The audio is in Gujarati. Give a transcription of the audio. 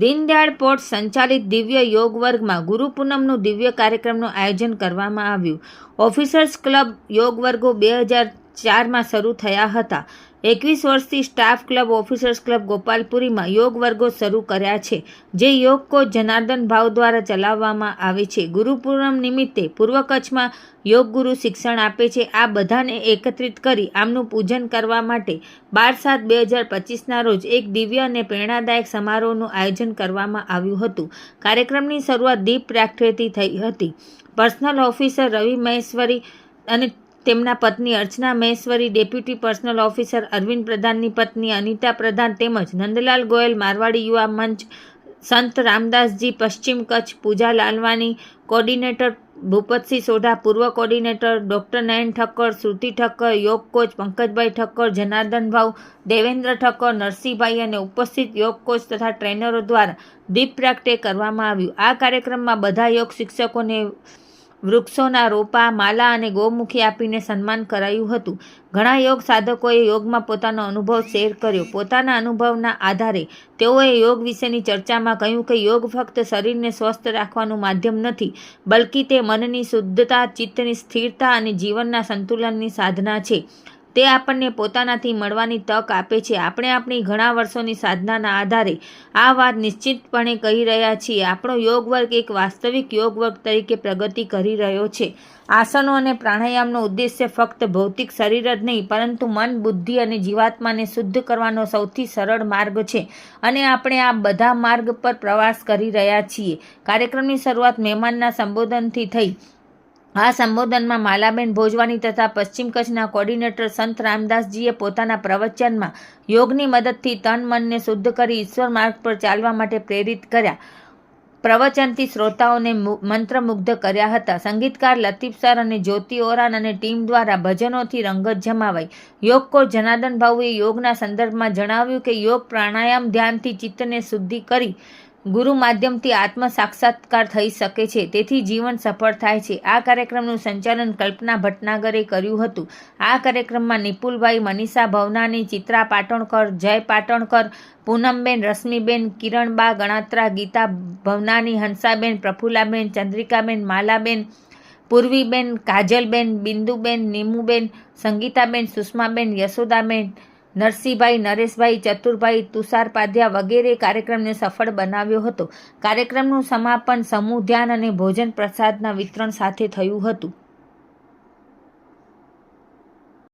દીનદયાળ પોર્ટ સંચાલિત દિવ્ય યોગ વર્ગમાં ગુરુ પૂનમનું દિવ્ય કાર્યક્રમનું આયોજન કરવામાં આવ્યું. ઓફિસર્સ ક્લબ યોગ વર્ગો બે હજાર ચારમાં શરૂ થયા હતા. એકવીસ વર્ષથી સ્ટાફ ક્લબ, ઓફિસર્સ ક્લબ ગોપાલપુરીમાં યોગ વર્ગો શરૂ કર્યા છે, જે યોગ કોચ જનાર્દન ભાવ દ્વારા ચલાવવામાં આવે છે. ગુરુપૂર્ણમ નિમિત્તે પૂર્વ કચ્છમાં યોગ ગુરુ શિક્ષણ આપે છે. આ બધાને એકત્રિત કરી આમનું પૂજન કરવા માટે બાર સાત બે હજાર પચીસના રોજ એક દિવ્ય અને પ્રેરણાદાયક સમારોહનું આયોજન કરવામાં આવ્યું હતું. કાર્યક્રમની શરૂઆત દીપ પ્રાગટ્યથી થઈ હતી. પર્સનલ ઓફિસર રવિ મહેશ્વરી અને તેમના પત્ની Archana Maheshwari, deputy personnel officer Arvind પ્રધાનની પત્ની અનિતા પ્રધાન તેમજ નંદલાલ ગોયલ, મારવાડી યુવા મંચ સંત રામદાસજી, પશ્ચિમ કચ્છ પૂજા લાલવાની કોર્ડિનેટર ભૂપતસિંહ સોઢા, પૂર્વ કોર્ડિનેટર ડૉક્ટર નયન ઠક્કર, શ્રુતિ ઠક્કર, યોગ કોચ પંકજભાઈ ઠક્કર જનાર્દનભાઉ દેવેન્દ્ર ઠક્કર, નરસિંહભાઈ અને ઉપસ્થિત યોગ કોચ તથા ટ્રેનરો દ્વારા દીપ પ્રાગટ્ય કરવામાં આવ્યું. આ કાર્યક્રમમાં બધા યોગ શિક્ષકોને વૃક્ષોના રોપા, માલા અને ગૌમુખી આપીને સન્માન કરાયું હતું. ઘણા યોગ સાધકોએ યોગમાં પોતાનો અનુભવ શેર કર્યો. પોતાના અનુભવના આધારે તેઓએ યોગ વિશેની ચર્ચામાં કહ્યું કે યોગ ફક્ત શરીરને સ્વસ્થ રાખવાનું માધ્યમ નથી, બલકી તે મનની શુદ્ધતા, ચિત્તની સ્થિરતા અને જીવનના સંતુલનની સાધના છે. તે આપણને પોતાનાથી મળવાની તક આપે છે. આપણે આપણી ઘણા વર્ષોની સાધનાના આધારે આ વાત નિશ્ચિતપણે કહી રહ્યા છીએ. આપણો યોગ વર્ગ એક વાસ્તવિક યોગ વર્ગ તરીકે પ્રગતિ કરી રહ્યો છે. આસનો અને પ્રાણાયામનો ઉદ્દેશ્ય ફક્ત ભૌતિક શરીર જ નહીં, પરંતુ મન, બુદ્ધિ અને જીવાત્માને શુદ્ધ કરવાનો સૌથી સરળ માર્ગ છે અને આપણે આ બધા માર્ગ પર પ્રવાસ કરી રહ્યા છીએ. કાર્યક્રમની શરૂઆત મહેમાનના સંબોધનથી થઈ. આ સંબોધનમાં માલાબેન ભોજવાની તથા પશ્ચિમ કચ્છના કોર્ડિનેટર સંત રામદાસજીએ પોતાના પ્રવચનમાં યોગની મદદથી તન મનને શુદ્ધ કરી ઈશ્વર માર્ગ પર ચાલવા માટે પ્રેરિત કર્યા. પ્રવચનથી શ્રોતાઓને મંત્રમુગ્ધ કર્યા હતા. સંગીતકાર લતીફ સર અને જ્યોતિ ઓરાન અને ટીમ દ્વારા ભજનોથી રંગત જમાવાઈ. યોગ કો જનાર્દન ભાઉએ યોગના સંદર્ભમાં જણાવ્યું કે યોગ પ્રાણાયામ ધ્યાનથી ચિત્તને શુદ્ધિ કરી ગુરુ માધ્યમથી આત્મ સાક્ષાત્કાર થઈ શકે છે. તેથી જીવન સફળ થાય છે. આ કાર્યક્રમનું સંચાલન કલ્પના ભટનાગરે કર્યું હતું. આ કાર્યક્રમમાં નિપુલભાઈ મનીષા ભવનાની, ચિત્રા પાટણકર, જય પાટણકર, પૂનમબેન, રશ્મિબેન, કિરણબા ગણાત્રા, ગીતા ભવનાની, હંસાબેન પ્રફુલાબેન ચંદ્રિકાબેન, માલાબેન, પૂર્વીબેન, કાજલબેન, બિંદુબેન, નીમુબેન, સંગીતાબેન, સુષ્માબેન, યશોદાબેન નરસિંહભાઈ, નરેશભાઈ, ચતુરભાઈ, તુષાર પાધ્યા વગેરે કાર્યક્રમને સફળ બનાવ્યો હતો. કાર્યક્રમનું સમાપન સમૂહ ધ્યાન અને ભોજન પ્રસાદના વિતરણ સાથે થયું હતું.